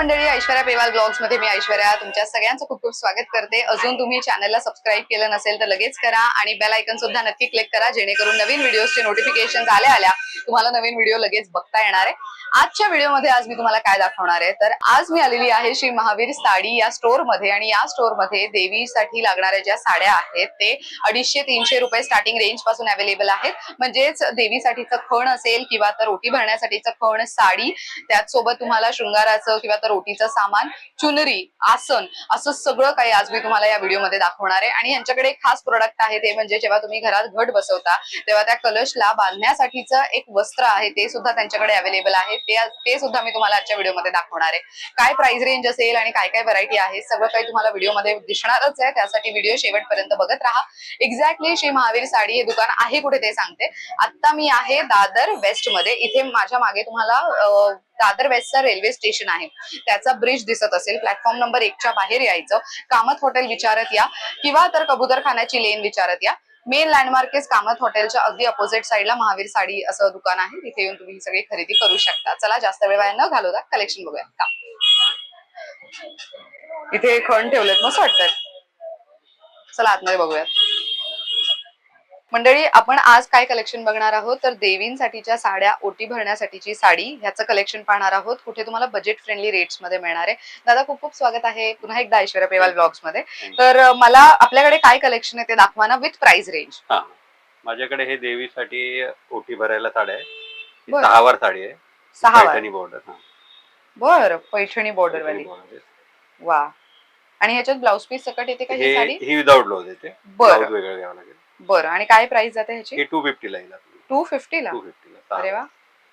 मंडळी ऐश्वर्या पेवाल ब्लॉग्समध्ये मी ऐश्वर्या तुमच्या सगळ्यांचं खूप खूप स्वागत करते. अजून तुम्ही चॅनलला सबस्क्राईब केलं नसेल तर लगेच करा आणि बेल आयकन सुद्धा नक्की क्लिक करा जेणेकरून नवीन व्हिडिओचे नोटिफिकेशन आल्या आल्या तुम्हाला नवीन व्हिडिओ लगेच बघता येणार आहे. आजच्या व्हिडिओमध्ये आज मी तुम्हाला काय दाखवणार आहे? तर आज मी आलेली आहे श्री महावीर साडी या स्टोरमध्ये आणि या स्टोरमध्ये देवीसाठी लागणाऱ्या ज्या साड्या आहेत ते अडीचशे तीनशे रुपये स्टार्टिंग रेंजपासून अवेलेबल आहेत. म्हणजेच देवीसाठीचं खण असेल किंवा तर ओटी भरण्यासाठीचं खण साडी त्याच सोबत तुम्हाला शृंगाराचं किंवा तर ओटीचं सामान चुनरी आसन असं सगळं काही आज मी तुम्हाला या व्हिडिओमध्ये दाखवणार आहे. आणि यांच्याकडे एक खास प्रोडक्ट आहे ते म्हणजे जेव्हा तुम्ही घरात घट बसवता तेव्हा त्या कलशला बांधण्यासाठीचं एक वस्त्र आहे ते सुद्धा त्यांच्याकडे अवेलेबल आहे. ते ते सुद्धा मी तुम्हाला आजच्या व्हिडिओमध्ये दाखवणार आहे. काय प्राइस रेंज असेल आणि काय काय व्हरायटी आहे सगळं काही तुम्हाला व्हिडिओमध्ये दिसणारच आहे. त्यासाठी व्हिडिओ शेवटपर्यंत बघत राहा. एक्झॅक्टली श्री महावीर साडी हे दुकान आहे कुठे ते सांगते. आता मी आहे दादर वेस्टमध्ये. इथे माझ्या मागे तुम्हाला दादर वेस्टचा रेल्वे स्टेशन आहे. त्याचा ब्रिज दिसत असेल. प्लॅटफॉर्म नंबर एकच्या बाहेर यायचं. कामत हॉटेल विचारत या. किंवा तर कबूतर खाण्याची लेन विचारत या. मेन लँडमार्क इज कामत हॉटेलच्या अगदी अपोजिट साईडला महावीर साडी असं दुकान आहे. तिथे येऊन तुम्ही ही सगळी खरेदी करू शकता. चला जास्त वेळ वाया न घालवता कलेक्शन बघूया. का? इथे खण ठेवलेत मस्त वाटतात चला आतमध्ये बघूयात. मंडळी आपण आज काय कलेक्शन बघणार आहोत? तर देवींसाठीच्या साड्या ओटी भरण्यासाठीची साडी ह्याचं कलेक्शन पाहणार आहोत. कुठे तुम्हाला बजेट फ्रेंडली रेट्समध्ये मिळणार आहे. दादा खूप खूप स्वागत आहे पुन्हा एकदा ऐश्वर्या पेवाल ब्लॉग्समध्ये तर मला आपल्याकडे काय कलेक्शन आहे ते दाखवा ना विथ प्राइस रेंज हा. माझ्याकडे हे देवीसाठी ओटी भरायला साड्या आहे. बरं. सहावार साडी आहे. सहा पैठणी बॉर्डर हा. बर पैठणी बॉर्डर वाली. पैठणी border आहे. वा आणि ह्याच्यात ब्लाऊज पीस सकट येते का ही हे साडी? ही विदाउट ब्लाउज येते. बरं. ब्लाउज वेगळं घ्यावं लागेल. बरं आणि काय प्राइस जाते ह्याची? टू फिफ्टीला येईल टू फिफ्टीला टू फिफ्टीला अरे वा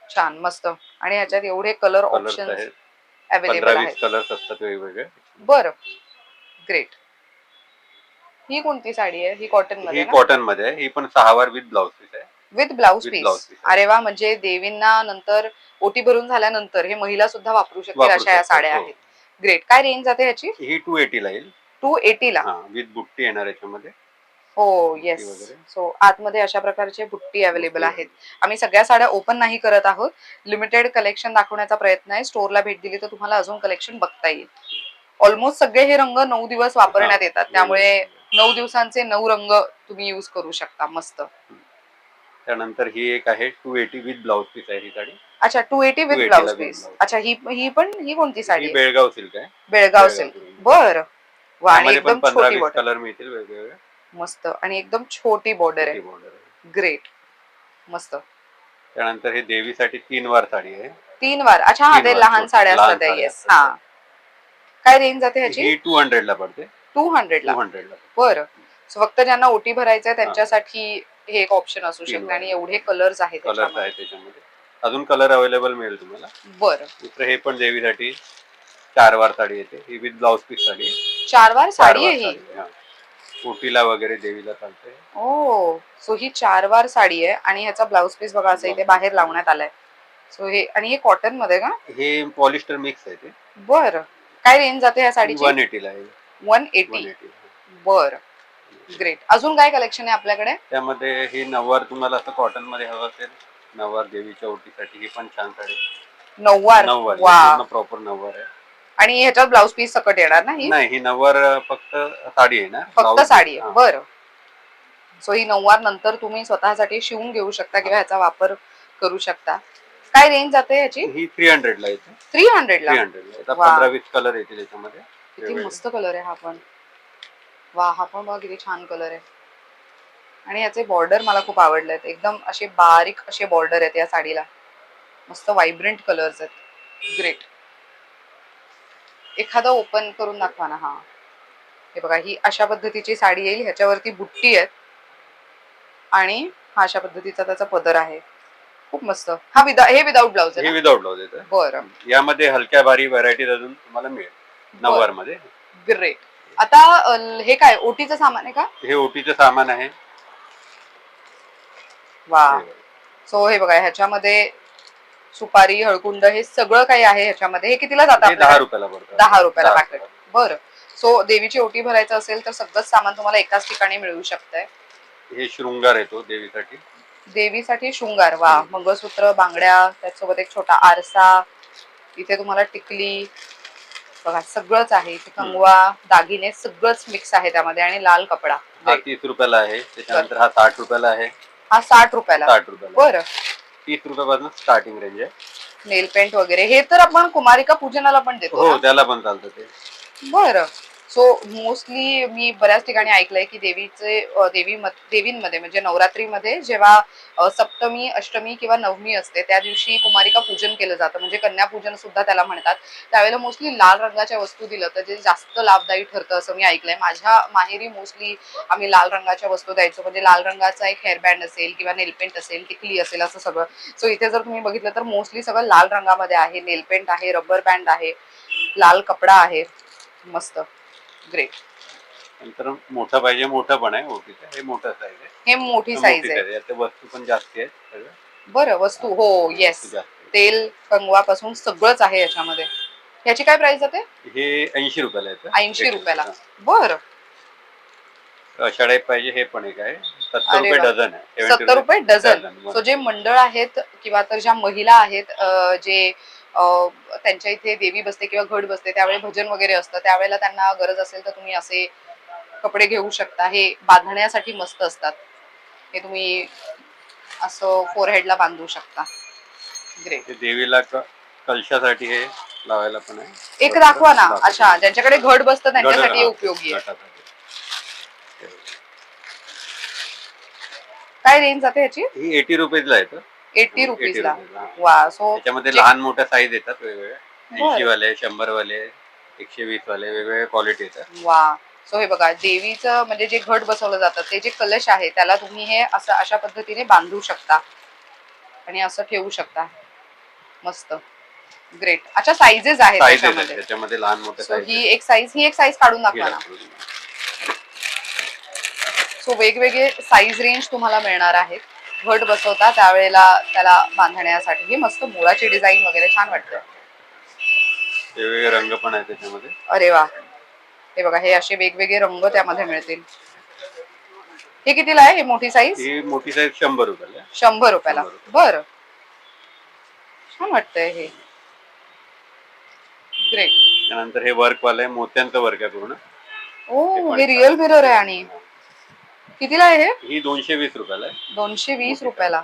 छान मस्त. आणि ह्याच्यात एवढे कलर कलर्स ऑप्शन आहेत. अवेलेबल आहेत. वीस कलर्स असतात वेगवेगळे. बरं. ग्रेट ही कोणती साडी आहे? ही कॉटनमध्ये कॉटनमध्ये आहे. ही पण सहावार विथ ब्लाउज पीस आहे. With blouse With piece piece. अरे वा म्हणजे देवींना नंतर ओटी भरून झाल्यानंतर हे महिला सुद्धा वापरू शकतील वापरू अशा या साड्या हो. आहेत. ग्रेट काय रेंज जाते ह्याची? ही टू एटीला येईल. टू एटीला हा विथ बुट्टी येणार याच्यामध्ये. हो येस वगैरे. सो आतमध्ये अशा प्रकारचे बुट्टी अवेलेबल आहेत. आम्ही सगळ्या साड्या ओपन नाही करत आहोत. लिमिटेड कलेक्शन दाखवण्याचा प्रयत्न आहे. स्टोअरला भेट दिली तर तुम्हाला अजून कलेक्शन बघता येईल. ऑलमोस्ट सगळे हे रंग नऊ दिवस वापरण्यात. येतात. त्यामुळे नऊ दिवसांचे नऊ रंग तुम्ही युज करू शकता. मस्त. त्यानंतर ही एक आहे two eighty with blouse piece आहे ही साडी. अच्छा two eighty with 280 blouse piece. अच्छा ही ही पण ही कोणती साडी? बेळगाव सिल्क आहे. बेळगाव सिल्क बर. वा आणि त्यामध्ये पण एकदम छोटी कलर मिळतील वेगवेगळे. मस्त. आणि एकदम छोटी बॉर्डर आहे. आहे. ग्रेट मस्त. त्यानंतर हे देवीसाठी तीन वार साडी आहे. तीन वार. अच्छा हा तीन ते वार, लहान छोटी, साड्या लहान असतात साड्या येस. हा. काय रेंज जाते ह्याची? ही टू हंड्रेड ला पडते. टू हंड्रेड ला. हंड्रेड ला बरं. So फक्त ज्यांना ओटी भरायचंय त्यांच्यासाठी हे एक ऑप्शन असू तीन शकतं वार. आणि एवढे कलर्स आहेत कलर्स त्याच्यामध्ये. आहे त्याच्यामध्ये. अजून कलर अवेलेबल मिळेल तुम्हाला. बरं. दुसरं हे पण देवीसाठी चार वार साडी येते. ही विथ ब्लाउज पीस साडी चार वार साडी आहे हा. ओटीला वगैरे देवीला चालते ओ सो ही चार वार साडी आहे आणि ह्याचा ब्लाउज पीस बघा असं इथे बाहेर लावण्यात आलाय. सो हे आणि हे कॉटनमध्ये का? हे पॉलिस्टर मिक्स आहे ते. बरं. काय रेंज जाते ह्या साडीची? वन एटीला वन एटी. बर. ग्रेट अजून काय कलेक्शन आहे आपल्याकडे? त्यामध्ये ही नववार तुम्हाला असं कॉटनमध्ये हवं असेल नववार देवीच्या ओटीसाठी ही पण छान साडी नववार वा. प्रॉपर नववार आहे. आणि ह्याच्यात ब्लाउज पीस सकट येणार ना ही? नाही ही नववार फक्त साडी आहे ना फक्त साडी. आहे हा. बरं. सो ही नऊवार नंतर तुम्ही स्वतःसाठी शिवून घेऊ शकता किंवा ह्याचा वापर करू शकता. काय रेंज जाते ह्याची? ही थ्री हंड्रेड ला येते. थ्री हंड्रेड ला? हंड्रेड ला येतात वा. पंधरा वीस कलर येतील याच्यामध्ये. किती वेगवेगळे. मस्त कलर आहे हा पण. वा हा पण बघा किती छान कलर आहे. आणि याचे बॉर्डर मला खूप आवडले आहेत. एकदम असे बारीक असे बॉर्डर आहेत या साडीला. मस्त व्हायब्रंट कलर्स आहेत. ग्रेट एखादं ओपन करून दाखवा ना हा. हे बघा ही अशा पद्धतीची साडी येईल ह्याच्यावरती बुट्टी आहेत. आणि हा अशा पद्धतीचा त्याचा पदर आहे. खूप मस्त. हा विदा हे विदाऊट ब्लाउज हे आहे? विदाउट ब्लाउज येतं. बरं. यामध्ये हलक्या भारी व्हरायटीज अजून तुम्हाला मिळेल. नववारमध्ये ग्रेट आता हे काय ओटीचं सामान आहे का? हे ओटीचं सामान आहे. वा सो हे बघा ह्याच्यामध्ये सुपारी हळकुंड हे सगळं काही आहे ह्याच्यामध्ये. हे कितीला जातं हे दहा आपल्याला? रुपयाला पडतं. दहा रुपयाला दहा packet. बरं. सो देवीची ओटी भरायचं असेल तर सगळंच सामान तुम्हाला एकाच ठिकाणी मिळू शकतंय. हे शृंगार येतो देवीसाठी. देवीसाठी शृंगार वा. मंगळसूत्र बांगड्या त्याच्यासोबत एक छोटा आरसा. इथे तुम्हाला टिकली. बघा सगळंच आहे. इथे कंगवा दागिने सगळंच मिक्स आहे त्यामध्ये आणि लाल कपडा. हा तीस रुपयाला आहे. त्याच्यानंतर हा साठ रुपयाला आहे. हा साठ रुपयाला. साठ रुपयाला. बरं. तीस रुपयापासून स्टार्टिंग रेंज आहे. नेल पेंट वगैरे. हे तर आपण कुमारिका पूजनाला पण देतो हो ना? त्याला पण चालतं ते. बरं. सो मोस्टली मी बऱ्याच ठिकाणी ऐकलंय की देवीचे देवी देवींमध्ये म्हणजे नवरात्रीमध्ये जेव्हा सप्तमी अष्टमी किंवा नवमी असते त्या दिवशी कुमारिका पूजन केलं जातं. म्हणजे कन्यापूजन सुद्धा त्याला म्हणतात. त्यावेळेला मोस्टली लाल रंगाच्या वस्तू दिलं तर जे जास्त लाभदायी ठरतं असं मी ऐकलंय. माझ्या माहेरी मोस्टली आम्ही लाल रंगाच्या वस्तू द्यायचो. म्हणजे लाल रंगाचा एक हेअरबँड असेल किंवा नेलपेंट असेल टिकली असेल असं सगळं. सो इथे जर तुम्ही बघितलं तर मोस्टली सगळं लाल रंगामध्ये आहे. नेलपेंट आहे रबर बँड आहे लाल कपडा आहे मस्त. ग्रेट नंतर मोठं पाहिजे मोठं पण आहे ओटीचं हे मोठं साईज आहे. हे मोठी साईज आहे. यात वस्तू पण जास्त आहेत सगळं. बरं वस्तू. हो येस जास्त. तेल कंगवापासून सगळंच आहे याच्यामध्ये. याची काय प्राइस जाते? हे ऐंशी रुपयाला येतं. ऐंशी रुपयाला. बरं. टाईप पाहिजे हे पण एक आहे. सत्तर अरे रुपये वा. डझन आहे. 70 सत्तर रुपये डझन. सो जे मंडळ आहेत किंवा तर ज्या महिला आहेत अं, जे त्यांच्या इथे देवी बसते किंवा घट बसते त्यावेळी भजन वगैरे असतं. त्यावेळेला त्यांना गरज असेल तर तुम्ही असे कपडे घेऊ शकता. हे बांधण्यासाठी मस्त असतात. हे तुम्ही असं फोरहेडला बांधू शकता. ग्रेट देवीला कलशासाठी हे लावायला पण आहे. एक दाखवा ना. अच्छा ज्यांच्याकडे घट बसतं त्यांच्यासाठी उपयोगी आहे. काय रेंज जाते याची ही एटी रुपीजला येतं एट्टी 80 रुपीजला रुपीजला. वा सो त्याच्यामध्ये लहान मोठ्या साईज येतात वेगवेगळ्या बरं. ऐंशी वाले शंभर वाले एकशे वीस वाले वेगवेगळे क्वालिटी येतात. वा सो हे बघा देवीचं म्हणजे जे घट बसवलं जातं ते जे कलश आहे त्याला तुम्ही हे असं अशा पद्धतीने बांधू शकता. आणि असं ठेवू शकता. मस्त. ग्रेट अच्छा साईजेस आहेत त्याच्यामध्ये. लहान मोठ्या ही एक साईज ही एक साईज काढून दाखवा ना. सो वेगवेगळे साईज रेंज तुम्हाला मिळणार आहेत. घट बसवता त्यावेळेला त्याला बांधण्यासाठी. ही मस्त मुळाची डिझाईन वगैरे छान वाटतं. वेगवेगळे रंग पण आहेत त्याच्यामध्ये. अरे वा. हे बघा हे असे वेगवेगळे रंग त्यामध्ये मिळतील. हे कितीला आहे? ही मोठी साईज ही मोठी साईज शंभर रुपयाला आहे. शंभर रुपयाला. शंभर. बर. छान वाटतंय हे. ग्रेट त्यानंतर हे वर्क वाले आहे मोत्यांचं वर्क आहे पूर्ण. ओ हे रिअल मिरर आहे आणि. कितीला आहे हे? ही दोनशे वीस रुपयाला आहे. दोनशे वीस रुपयाला.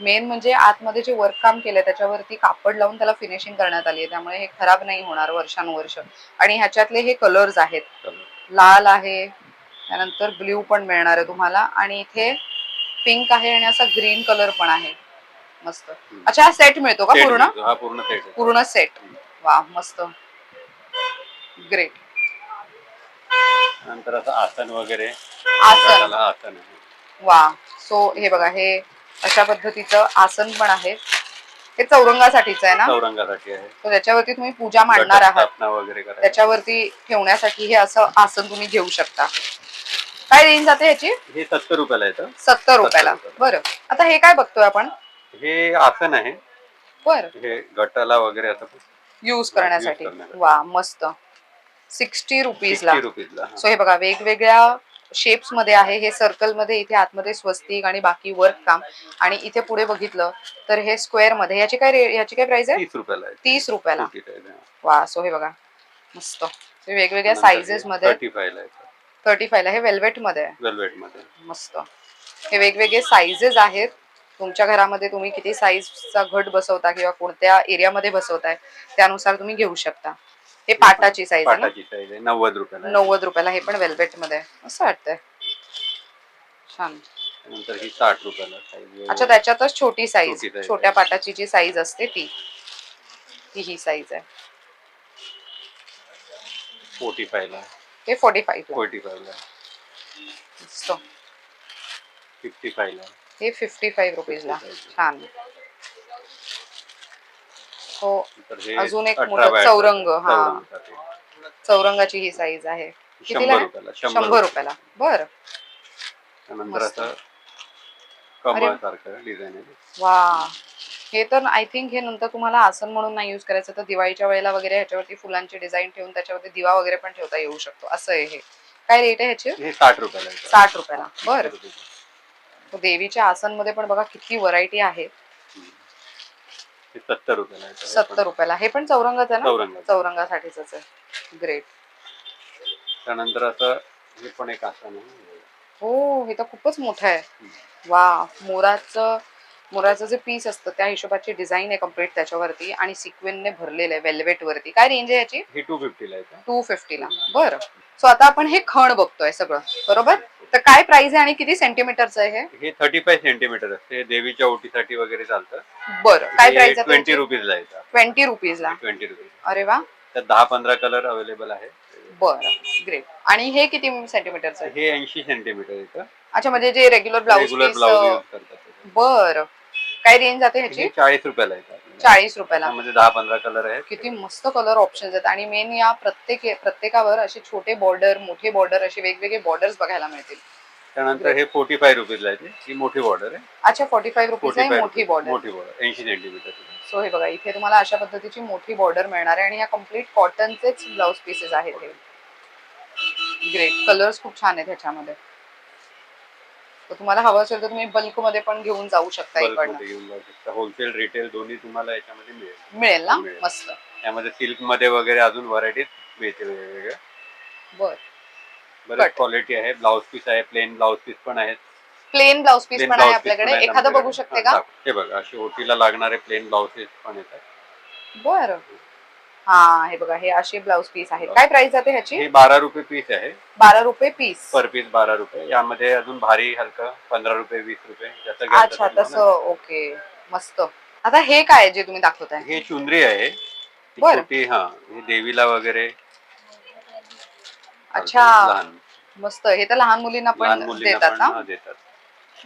मेन म्हणजे आतमध्ये जे वर्क काम केलंय त्याच्यावरती कापड लावून त्याला फिनिशिंग करण्यात आली आहे. त्यामुळे हे खराब नाही होणार वर्षानुवर्ष. आणि ह्याच्यातले हे कलर्स आहेत. लाल आहे त्यानंतर ब्ल्यू पण मिळणार आहे तुम्हाला. आणि इथे पिंक आहे आणि असा ग्रीन कलर पण आहे. मस्त. अच्छा हा सेट मिळतो का पूर्ण. हा पूर्ण सेट आहे. पूर्ण सेट वा मस्त. ग्रेट नंतर असं आसन वगैरे. आसन. त्याला आसन आहे. वा. सो हे बघा हे अशा पद्धतीचं आसन पण आहे. हे चौरंगासाठीच आहे ना? चौरंगासाठी आहे. तर त्याच्यावरती तुम्ही पूजा मांडणार आहात. स्थापना वगैरे त्याच्यावरती ठेवण्यासाठी हे असं आसन तुम्ही घेऊ शकता. काय रेंज जाते याची हे सत्तर रुपयाला येतं. सत्तर रुपयाला. रुपयाला. बरं. आता हे काय बघतोय आपण? हे आसन आहे. बर. हे गटाला वगैरे असं युज करण्यासाठी. करण्यासाठी. वा मस्त. सिक्स्टी रुपीजला. 60 रुपीजला हा. सो हे बघा वेगवेगळ्या शेप्समध्ये आहे हे सर्कलमध्ये इथे आतमध्ये स्वस्तिक आणि बाकी वर्क काम. आणि इथे पुढे बघितलं तर हे स्क्वेअरमध्ये याची काय याची काय प्राइस आहे? तीस रुपयाला. वा सो हे बघा. मस्त. वेगवेगळ्या साईजेस मध्ये 35 ला येतं थर्टी फायला हे वेल्वेटमध्ये आहे. वेल्वेटमध्ये. मस्त. हे वेगवेगळे साईजेस आहेत. तुमच्या घरामध्ये तुम्ही किती साईजचा घट बसवता किंवा कोणत्या एरियामध्ये बसवताय त्यानुसार तुम्ही घेऊ शकता. हे पाटाची साईज आहे ना? पाटाची साईज आहे. नव्वद रुपयाला आहे. नव्वद रुपयाला हे पण वेल्वेटमध्ये आहे. असं वाटतंय. छान. नंतर ही साठ रुपयाला अच्छा त्याच्यातच छोटी साईज छोटी size छोट्या आहे. पाटाची जी साईज असते ती. ही ही साईज आहे. फोर्टी फायला हे फोर्टी फाईव्ह फोर्टी फायला फिफ्टी फायला हे फिफ्टी फाईव्ह रुपीजला 55. छान. हो. हे अजून एक 18 मोठं बाय चौरंग, 18 हा. चौरंगाची ही साईज आहे. कितीला? शंभर आहे? रुपयाला. शंभर रुपयाला. बर. त्यानंतर मस्त. असं कमळ सारखं डिझाईन आहे वा. हे तर आय थिंक हे नंतर तुम्हाला आसन म्हणून नाही युज करायचं. तर दिवाळीच्या वेळेला वगैरे ह्याच्यावरती फुलांची डिझाईन ठेवून त्याच्यावरती दिवा वगैरे पण ठेवता येऊ शकतो. असं आहे हे. काय रेट आहे ह्याची? हे साठ रुपयाला. साठ रुपयाला. बर. देवीच्या आसनमध्ये पण बघा किती व्हरायटी आहे. सत्तर रुपयाला आहे सत्तर रुपयाला. हे पण चौरंगाच आहे ना? चौरंग चौरंगासाठीच आहे. ग्रेट त्यानंतर असं हे पण एक आसन आहे. हो हे तर खूपच मोठं आहे. वा मोराचं मोराचं जे पीस असतं त्या हिशोबाची डिझाईन आहे कंप्लीट त्याच्यावरती आणि सिक्वेनने भरलेलं आहे वेल्वेट वरती. काय रेंज आहे याची? हे टू फिफ्टीला टू फिफ्टीला बरं. सो आता आपण हे खण बघतोय सगळं. बरोबर? तर काय प्राइस आहे आणि किती सेंटीमीटरचं आहे हे? हे थर्टी फाय सेंटीमीटर असते देवीच्या ओटीसाठी वगैरे चालतं. बरं. काय प्राइस आहे ट्वेंटी रुपीजला येतात ट्वेंटी रुपीजला ट्वेंटी रुपीज अरे वा. त्यात दहा पंधरा कलर अवेलेबल आहे. बरं. ग्रेट आणि हे किती सेंटीमीटरचं आहे? हे ऐंशी सेंटीमीटर येतं अच्छा म्हणजे जे regular blouse regular blouse use करतात. बर. काय रेंज जाते ह्याची? चाळीस रुपयाला येतात. चाळीस रुपयाला. त्यामध्ये दहा पंधरा कलर आहेत. किती मस्त कलर ऑप्शन्स आहेत. आणि मेन या प्रत्येक प्रत्येकावर असे छोटे बॉर्डर मोठे बॉर्डर असे वेगवेगळे बॉर्डर्स बघायला मिळतील. त्यानंतर हे फोर्टी फाय रुपीजला येते. ही मोठी बॉर्डर आहे. अच्छा फोर्टी फाईव्ह रुपीज आहे मोठी बॉर्डर मोठी बॉर्डर ऐंशी सेंटीमीटर सो हे बघा इथे तुम्हाला अशा पद्धतीची मोठी बॉर्डर मिळणार आहे. आणि ह्या कंप्लीट कॉटनचेच ब्लाउज पीसेस आहेत हे. ग्रेट कलर्स खूप छान आहेत ह्याच्यामध्ये. तर तुम्हाला हवं असेल तर तुम्ही बल्कमध्ये पण घेऊन जाऊ शकता इकडनं. मध्ये घेऊन जाऊ शकता. होलसेल रिटेल दोन्ही तुम्हाला याच्यामध्ये मिळेल. मिळेल ना? मिळेल. मस्त. यामध्ये सिल्कमध्ये वगैरे अजून व्हरायटीज मिळते वेगवेगळ्या बर. बरेच Cut. क्वालिटी आहे. ब्लाउज पीस आहे प्लेन ब्लाउज पीस पण आहेत. प्लेन ब्लाउज पीस Plain पण आहे blouse piece आपल्याकडे. पण आहेत एखादं आमच्याकडे. बघू शकते हा, का? दाख- हे बघा अशी ओटीला लागणारे प्लेन ब्लाउज पीस पण येतात. बर. हा हे बघा हे असे ब्लाउज पीस आहेत. काय प्राइस जाते ह्याची? हे बारा रुपये पीस आहे. बारा रुपये पीस पर पीस बारा रुपये. यामध्ये अजून भारी हलकं पंधरा रुपये वीस रुपये जसं घ्याल अच्छा तसं तसं तुम्हाला. ओके. मस्त. आता हे काय आहे जे तुम्ही दाखवताय? हे चुंदरी आहे. ती बरं. छोटी हा हे देवीला वगैरे. अच्छा. लहान. मस्त. हे तर लहान मुलींना लहान पण मुलींना देतात पण ना? हा, देतात.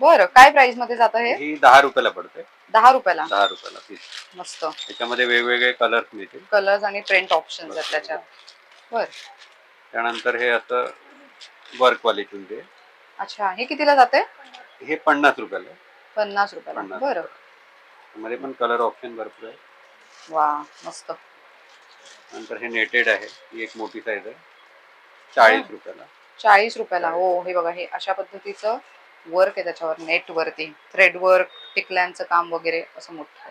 बरं. काय प्राइसमध्ये जातं हे? ही दहा रुपयाला पडते. दहा रुपयाला. दहा रुपयाला पीस मस्त. त्याच्यामध्ये वेगवेगळे कलर्स मिळतील. कलर्स आणि प्रिंट ऑप्शन आहेत त्याच्यात. बर. त्यानंतर हे असं वर्क वाली चुंदी आहे. अच्छा हे कितीला जाते हे पन्नास रुपयाला. आहे. पन्नास रुपयाला. पन्नास बरं. त्यामध्ये पण कलर ऑप्शन भरपूर आहे वा मस्त. नंतर हे नेटेड आहे. ही एक मोठी साईज आहे. चाळीस रुपयाला. चाळीस रुपयाला. हो हे बघा हे अशा पद्धतीचं वर्क आहे त्याच्यावर नेट वरती. थ्रेड वर्क टिकल्यांचं काम वगैरे असं मोठं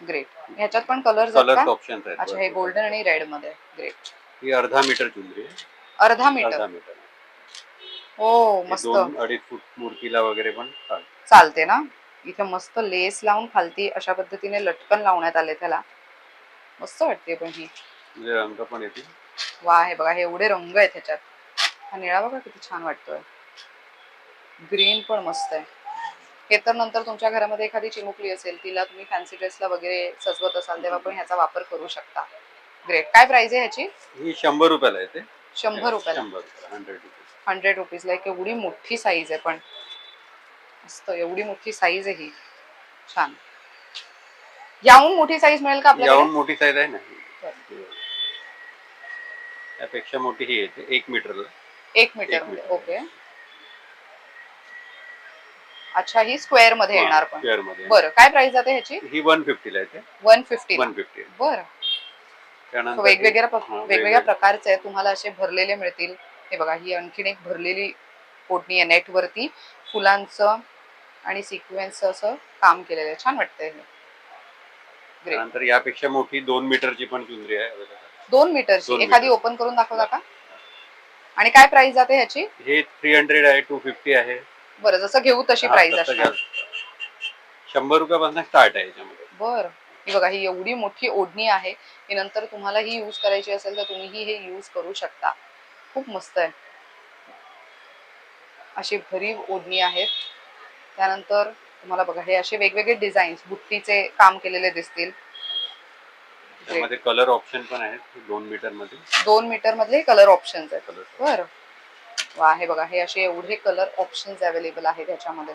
ग्रेट ह्याच्यात पण कलर ऑप्शन अच्छा हे. गोल्डन आणि रेडमध्ये. ग्रेट ही अर्धा मीटर चुंदरी अर्धा मीटर हो मस्त. अडीच फूट मूर्तीला वगैरे पण चालतं. ना? इथे मस्त लेस लावून खालती अशा पद्धतीने लटकन लावण्यात आले त्याला. मस्त वाटते पण ही. म्हणजे रंग पण येतील. वा हे बघा हे एवढे रंग आहेत ह्याच्यात. हा निळा बघा किती छान वाटतोय. ग्रीन पण मस्त आहे. हे तर नंतर तुमच्या घरामध्ये एखादी चिमुकली असेल तिला तुम्ही फॅन्सी ड्रेसला वगैरे सजवत असाल तेव्हा पण ह्याचा वापर करू शकता. ग्रेट काय प्राइस आहे ह्याची? ही शंभर रुपयाला येते शंभर रुपयाला. हंड्रेड रुपीज एक एवढी मोठी साईज आहे पण. मस्त एवढी मोठी साईज आहे ही. छान. याहून मोठी साईज मिळेल का आपल्याला याहून मोठी साईज आहे ना. त्यापेक्षा मोठी ही येते एक मीटरला एक मीटर. ओके अच्छा ही स्क्वेअरमध्ये येणार पण. स्क्वेअरमध्ये बरं काय प्राइस जाते ह्याची? ही वन फिफ्टीला येते. वन फिफ्टी वन फिफ्टी बरं. त्यानंतर वेगवेगळ्या वेगवेगळ्या प्रकारचे आहे तुम्हाला असे भरलेले मिळतील. हे बघा ही आणखीन एक भरलेली ओढणी आहे नेट वरती फुलांचं आणि सिक्वेन्सचं असं काम केलेलं आहे. छान वाटतंय हे. त्यानंतर यापेक्षा मोठी दोन मीटरची पण चुंदरी आहे. दोन मीटरची. एखादी. ओपन करून दाखवता का आणि काय प्राइस जाते ह्याची? हे थ्री हंड्रेड आहे टू फिफ्टी आहे. बरं जसं घेऊ तशी हा, प्राइस तसं असणार. घ्याल. शंभर रुपयापासून स्टार्ट आहे याच्यामध्ये. बर. ही बघा ही एवढी मोठी ओढणी आहे ही नंतर तुम्हाला ही यूज करायची असेल तर तुम्हीही हे यूज करू शकता. खूप मस्त आहे. अशी भरीव ओढणी आहेत. त्यानंतर तुम्हाला बघा हे असे वेगवेगळे डिझाईन्स बुट्टीचे काम केलेले दिसतील. त्यामध्ये कलर ऑप्शन पण आहेत दोन मीटरमध्ये. दोन मीटर मधले कलर ऑप्शन्स आहेत. कलर बर. वा हे बघा हे असे एवढे कलर ऑप्शन्स अवेलेबल आहेत ह्याच्यामध्ये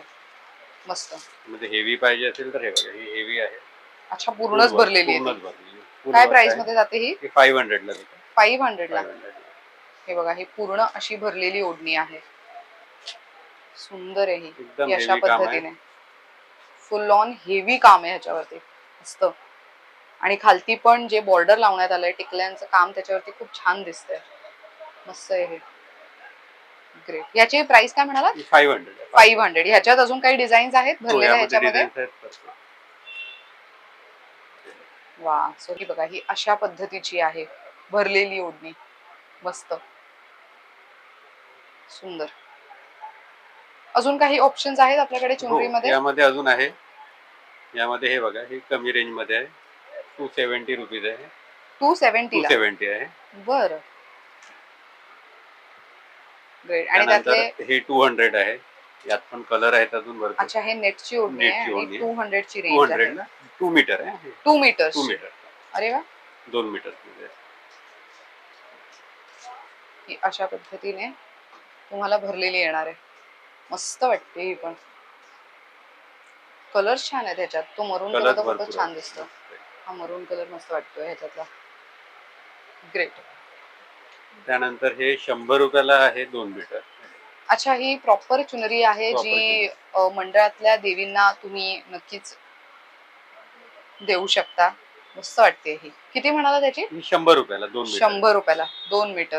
मस्त. मध्ये हेवी पाहिजे असेल तर हे बघा ही हेवी आहे. अच्छा पूर्णच भरलेली आहे काय प्राइस. मध्ये जाते ही? फाईव्ह हंड्रेडला देतो. फाईव्ह हंड्रेडला 500 ला. हे बघा ही पूर्ण अशी भरलेली ओढणी आहे. सुंदर आहे ही. अशा. पद्धतीने. फुल ऑन हेवी काम आहे ह्याच्यावरती. मस्त. आणि खालती पण जे बॉर्डर लावण्यात आलंय टिकल्यांचं काम त्याच्यावरती खूप छान दिसतंय. मस्त आहे हे. ग्रेट याची प्राइस काय म्हणाला ही 500 आहे. फाईव्ह हंड्रेड ह्याच्यात अजून काही डिझाईन्स आहेत हो, भरलेल्या यामध्ये ह्याच्यामध्ये. वा सो ही बघा ही अशा पद्धतीची आहे भरलेली ओढणी. मस्त. सुंदर. अजून काही ऑप्शन्स आहेत आपल्याकडे हो, चुनरीमध्ये? यामध्ये अजून आहे. यामध्ये हे बघा हे कमी रेंजमध्ये आहे. टू सेव्हन्टी रुपीज आहे. टू टू सेव्हन्टीला सेव्हन्टी आहे. बर. ग्रेट आणि त्यानंतर त्यातले हे टू हंड्रेड आहे. यात पण कलर आहेत अजून भरपूर. अच्छा हे नेटची ओढणी नेटची. टू हंड्रेडची टू रेंज आहे. हंड्रेड टू मीटर आहे टू मीटर टू मीटर अरे वा. दोन मीटर ही अशा पद्धतीने तुम्हाला भरलेली येणार आहे. मस्त वाटते ही पण. कलर छान आहे त्याच्यात तो मरून कलर कलर तर खूपच भरपूर छान आहे. दिसतो. हा मरून कलर मस्त वाटतोय ह्याच्यातला. ग्रेट त्यानंतर हे शंभर रुपयाला आहे दोन मीटर अच्छा ही प्रॉपर चुनरी आहे Proper जी अ, मंडळातल्या देवींना तुम्ही नक्कीच देऊ शकता. मस्त वाटते ही. किती म्हणाला त्याची? ही शंभर रुपयाला दोन मीटर शंभर रुपयाला दोन मीटर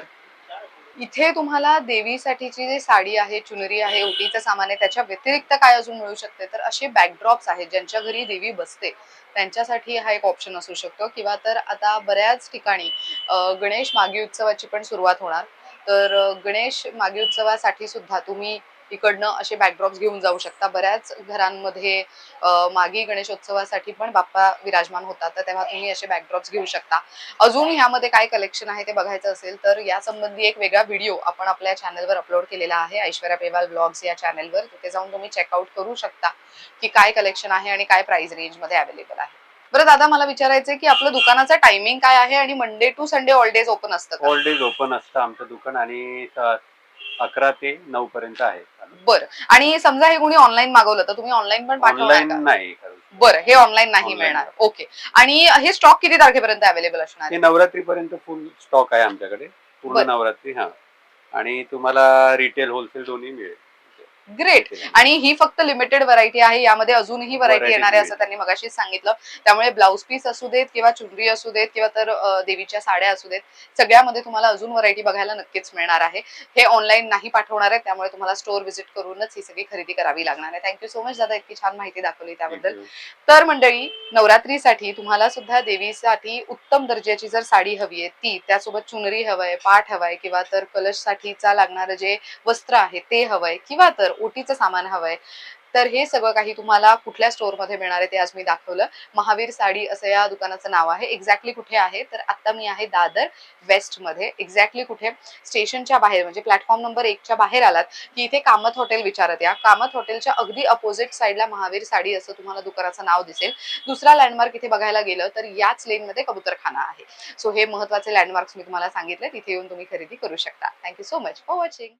इथे तुम्हाला देवीसाठीची जी साडी आहे चुनरी आहे उटीचं सामान आहे त्याच्या व्यतिरिक्त काय अजून मिळू शकते? तर असे बॅकड्रॉप्स आहेत ज्यांच्या घरी देवी बसते. त्यांच्यासाठी हा एक ऑप्शन असू शकतो. किंवा तर आता बऱ्याच ठिकाणी गणेश मागी उत्सवाची पण सुरुवात होणार. तर गणेश मागी उत्सवासाठी सुद्धा तुम्ही इकडनं असे बॅकड्रॉप्स घेऊन जाऊ शकता. बऱ्याच घरांमध्ये मागी गणेशोत्सवासाठी पण बाप्पा विराजमान होतात तर तेव्हा तुम्ही असे बॅकड्रॉप्स घेऊ शकता. अजून ह्यामध्ये काय कलेक्शन आहे ते बघायचं असेल तर या संबंधी एक वेगळा व्हिडिओ आपण आपल्या चॅनलवर अपलोड केलेला आहे. ऐश्वर्या पेवाल ब्लॉग्स या चॅनलवर तिथे जाऊन तुम्ही चेकआउट करू शकता की काय कलेक्शन आहे आणि काय प्राइस रेंजमध्ये अवेलेबल आहे. बरं दादा मला विचारायचंय की आपलं दुकानाचं टायमिंग काय आहे आणि Monday to Sunday all days open असतं का? ऑल डेज ओपन असतं आमचं दुकान आणि स- अकरा ते नऊ पर्यंत आहे. बरं. आणि समजा हे कोणी ऑनलाईन मागवलं तर तुम्ही ऑनलाईन पण पाठवणार ऑनलाईन का नाही करू शकत. बरं हे ऑनलाईन नाही Online मिळणार. ओके आणि हे स्टॉक किती तारखेपर्यंत अवेलेबल असणार? हे आहे नवरात्री पर्यंत फुल स्टॉक आहे आमच्याकडे. पूर्ण बरं. नवरात्री हा. आणि तुम्हाला रिटेल होलसेल दोन्ही मिळेल. ग्रेट आणि ही फक्त लिमिटेड व्हरायटी आहे. यामध्ये अजूनही व्हरायटी येणार आहे असं. त्यांनी मगाशीच सांगितलं. त्यामुळे ब्लाऊज पीस असू देत किंवा चुनरी असू देत किंवा तर देवीच्या साड्या असू देत सगळ्यामध्ये तुम्हाला अजून व्हरायटी बघायला नक्कीच मिळणार आहे. हे ऑनलाईन नाही पाठवणार आहे. त्यामुळे तुम्हाला स्टोअर व्हिजिट करूनच ही सगळी खरेदी करावी लागणार आहे. थँक्यू सो मच दादा. इतकी छान माहिती दाखवली त्याबद्दल. तर मंडळी नवरात्रीसाठी तुम्हाला सुद्धा देवीसाठी उत्तम दर्जाची जर साडी हवी आहे ती त्यासोबत चुनरी हवंय पाठ हवाय किंवा तर कलशसाठीचा लागणारं जे वस्त्र आहे ते हवंय किंवा तर ओटीचं सामान हवंय. तर हे सगळं काही तुम्हाला कुठल्या स्टोअरमध्ये मिळणार आहे ते आज मी दाखवलं. महावीर साडी असं या दुकानाचं नाव आहे. एक्झॅक्टली कुठे आहे? तर आता मी आहे दादर वेस्टमध्ये एक्झॅक्टली कुठे? स्टेशनच्या बाहेर म्हणजे प्लॅटफॉर्म नंबर एकच्या बाहेर आलात की इथे कामत हॉटेल विचारत या. कामत हॉटेलच्या अगदी अपोजिट साईडला महावीर साडी असं तुम्हाला दुकानाचं नाव दिसेल. दुसरा लँडमार्क इथे बघायला गेलं तर याच लेनमध्ये कबूतरखाना आहे. सो हे महत्त्वाचे लँडमार्क्स मी तुम्हाला सांगितले. तिथे येऊन तुम्ही खरेदी करू शकता. Thank you so much for watching